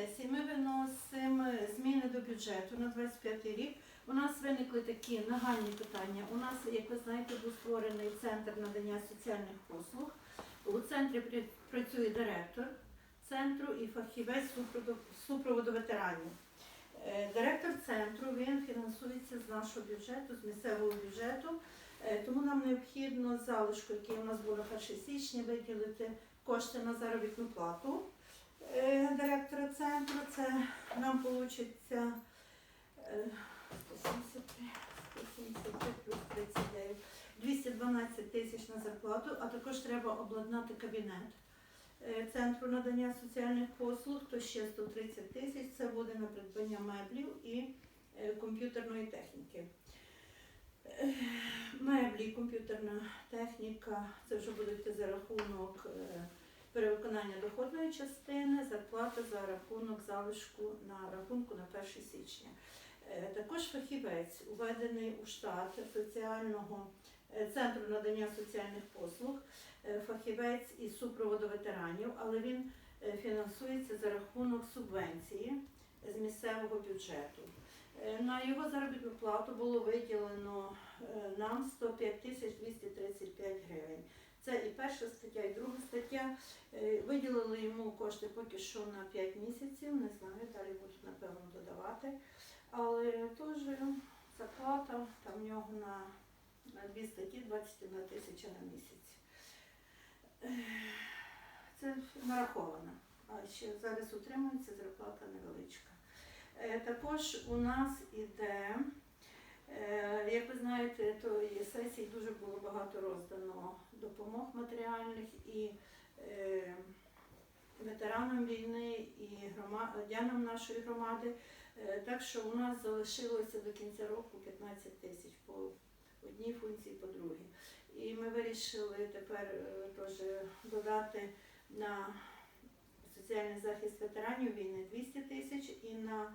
сесії ми виносимо зміни до бюджету на 25 рік. У нас виникли такі нагальні питання. У нас, як ви знаєте, був створений центр надання соціальних послуг. У центрі працює директор центру і фахівець супроводу, ветеранів. Е, Директор центру він фінансується з нашого бюджету, з місцевого бюджету. Е, Тому нам необхідно залишку, який у нас на 1 січня, виділити кошти на заробітну плату директора центру. Це нам вийде 173, 173 плюс 39, 212 тисяч на зарплату, а також треба обладнати кабінет е, центру надання соціальних послуг, то ще 130 тисяч. Це буде на придбання меблів і е, комп'ютерної техніки. Е, Меблі, комп'ютерна техніка, це вже буде за рахунок е, перевиконання доходної частини, зарплата за рахунок залишку на рахунку на 1 січня. Е, Також фахівець уведений у штат соціального е, центру надання соціальних послуг, е, фахівець із супроводу ветеранів, але він фінансується за рахунок субвенції з місцевого бюджету. На його заробітну плату було виділено нам 105 235 гривень. Це і перша стаття, і друга стаття. Е, Виділили йому кошти поки що на 5 місяців, не знаю, далі будуть напевно додавати. Але теж зарплата там в нього на, на дві статті 21 тисяча на місяць. Е, Це нараховано. А ще зараз утримується зарплата невеличка. Е, Також у нас іде, як ви знаєте, тої сесії дуже було багато роздано допомог матеріальних і е, ветеранам війни, і громадянам нашої громади. Е, Так що у нас залишилося до кінця року 15 тисяч по одній функції, по другій. І ми вирішили тепер е, теж додати на соціальний захист ветеранів війни 200 тисяч і на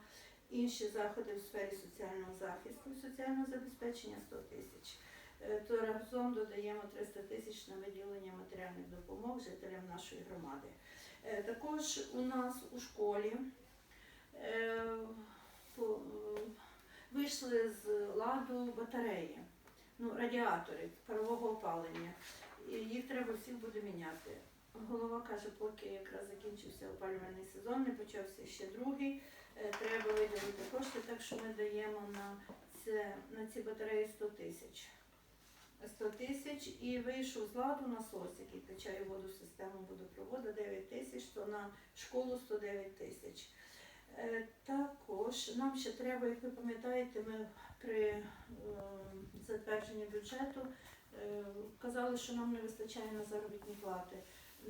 інші заходи в сфері соціального захисту і соціального забезпечення 100 тисяч. Е, То разом додаємо 300 тисяч на виділення матеріальних допомог жителям нашої громади. Е, Також у нас у школі е, вийшли з ладу батареї, ну, радіатори парового опалення. Їх треба всіх буде міняти. Голова каже, поки якраз закінчився опалювальний сезон, не почався ще другий. е, Треба виділити кошти, так що ми даємо на, це, на ці батареї 100 тисяч. 100 тисяч і вийшов з ладу насос, який качає воду в систему водопроводу 9 тисяч, то на школу 109 тисяч. Е, Також нам ще треба, як ви пам'ятаєте, ми при е, затвердженні бюджету казали, що нам не вистачає на заробітні плати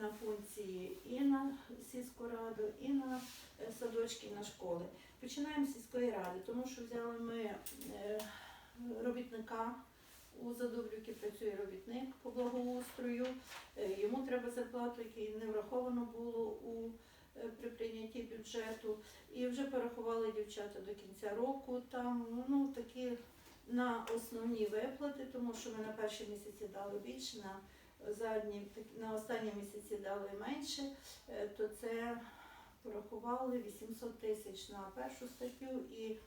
на функції і на сільську раду, і на е, садочки, на школи. Починаємо з сільської ради, тому що взяли ми е, робітника. У Задублюки працює робітник по благоустрою. Е, Йому треба зарплату, який не враховано було у при прийнятті бюджету. І вже порахували дівчата до кінця року. Там ну такі на основні виплати, тому що ми на перші місяці дали більше, на задні на останні місяці дали менше. Е, То це порахували 800 тисяч на першу статтю і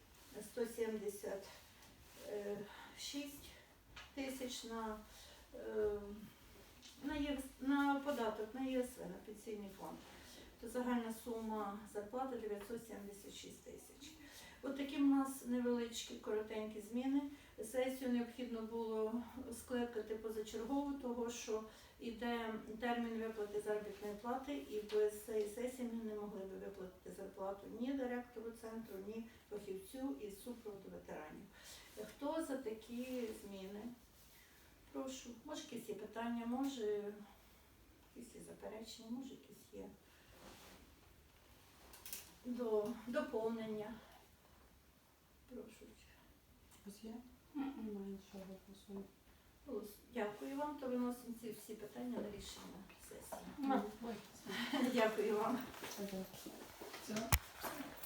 176 тисяч на, е, на, на податок на ЄСВ, на пенсійний фонд. То загальна сума зарплати 976 тисяч. От в нас невеличкі коротенькі зміни. Сесію необхідно було скликати позачергово, того що іде термін виплати заробітної плати, і без цієї сесії ми не могли би виплатити зарплату ні директору центру, ні фахівцю із супроводу ветеранів. Хто за такі зміни? Прошу, може якісь є питання, може якісь є заперечення, може якісь є до доповнення. Прошу. Ось є? Немає нічого голосуємо. Голос- Дякую вам, то виносимо ці всі питання на рішення сесії. Ну, Дякую вам. це. Все.